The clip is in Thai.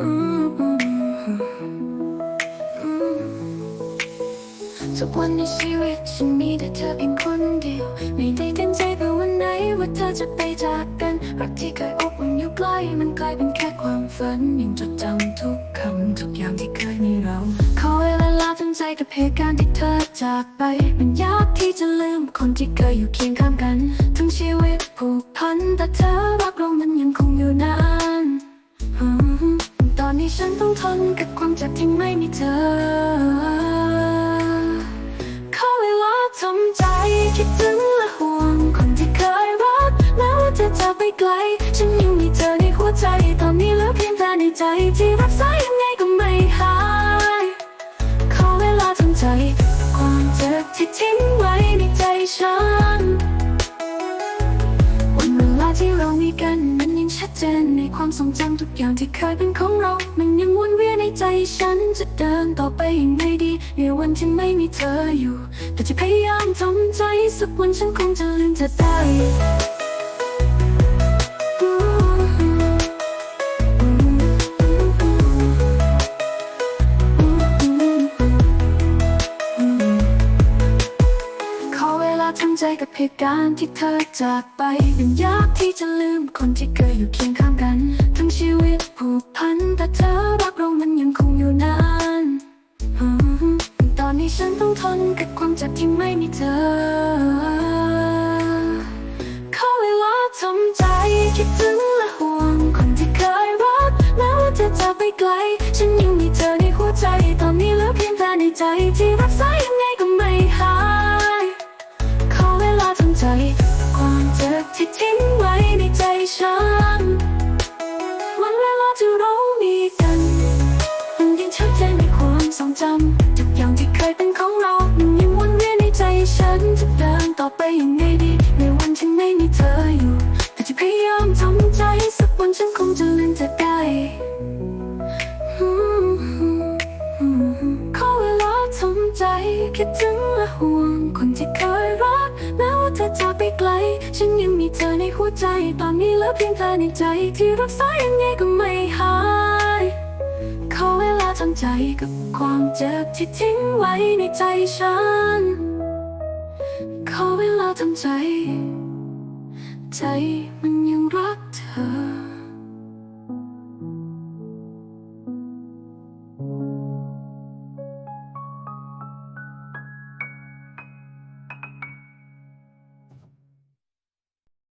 ทุกวันในชีวิตฉันมีแต่เธอเพียงคนเดียว ไม่ได้ตั้งใจเพื่อวันไหนว่าเธอจะไปจากกันรักที่เคยอบอุ่นอยู่ใกล้มันกลายเป็นแค่ความฝันยังจดจำทุกคำทุกอย่างที่เคยมีเราขอเวลาลาทั้งใจกับเหตุการณ์ที่เธอจากไป มันยากที่จะลืมคนที่เคยอยู่เคียงข้างกัน ทั้งชีวิตผูกพันแต่เธอรักเรามันยังคงอยู่นะ ตอนนี้ฉันต้องทนกับความเจ็บที่ไม่มีเธอ ขอเวลาทำใจคิดถึงและห่วงคนที่เคยรักแม้ว่าเธอจะไปไกล ฉันยังมีเธอในหัวใจ ตอนนี้เหลือเพียงแต่ในใจที่รักษายังไงก็ไม่หาย ขอเวลาทำใจ ความเจ็บที่ทิ้งไว้ในใจฉัน เจนในความทรงจำทุกอย่างที่เคยเป็นของเรา มันยังวนเวียนในใจฉันจะเดินต่อไปอย่างไรดี ในวันที่ไม่มีเธออยู่ แต่จะพยายามทำใจสักวันฉันคงจะลืมเธอได้ กับเหตุการณ์ที่เธอจากไปมันยากที่จะลืมคนที่เคยอยู่เคียงข้างกัน ทั้งชีวิตผูกพัน แต่เธอรักเรามันยังคงอยู่นานตอนนี้ฉันต้องทนกับความเจ็บที่ไม่มีเธอขอเวลาทำใจ ทิ้งไว้ในใจฉัน วันเวลาที่เรามีกันมันยังชัดเจนในความทรงจำทุกอย่างที่เคยเป็นของเรามันยังวนเวียนในใจฉันจะเดินต่อไปยังไงดี ในวันที่ไม่มีเธออยู่แต่จะพยายามทำใจสักวันฉันคงจะลืมเธอได้ขอเวลาทำใจคิดถึงและห่วง ฉันยังมีเธอในหัวใจ ตอนนี้เหลือเพียงเธอในใจ ที่รักษายังไงก็ไม่หาย ขอเวลาทำใจกับความเจ็บที่ทิ้งไว้ในใจฉัน ขอเวลาทำใจ ใจมันยังรัก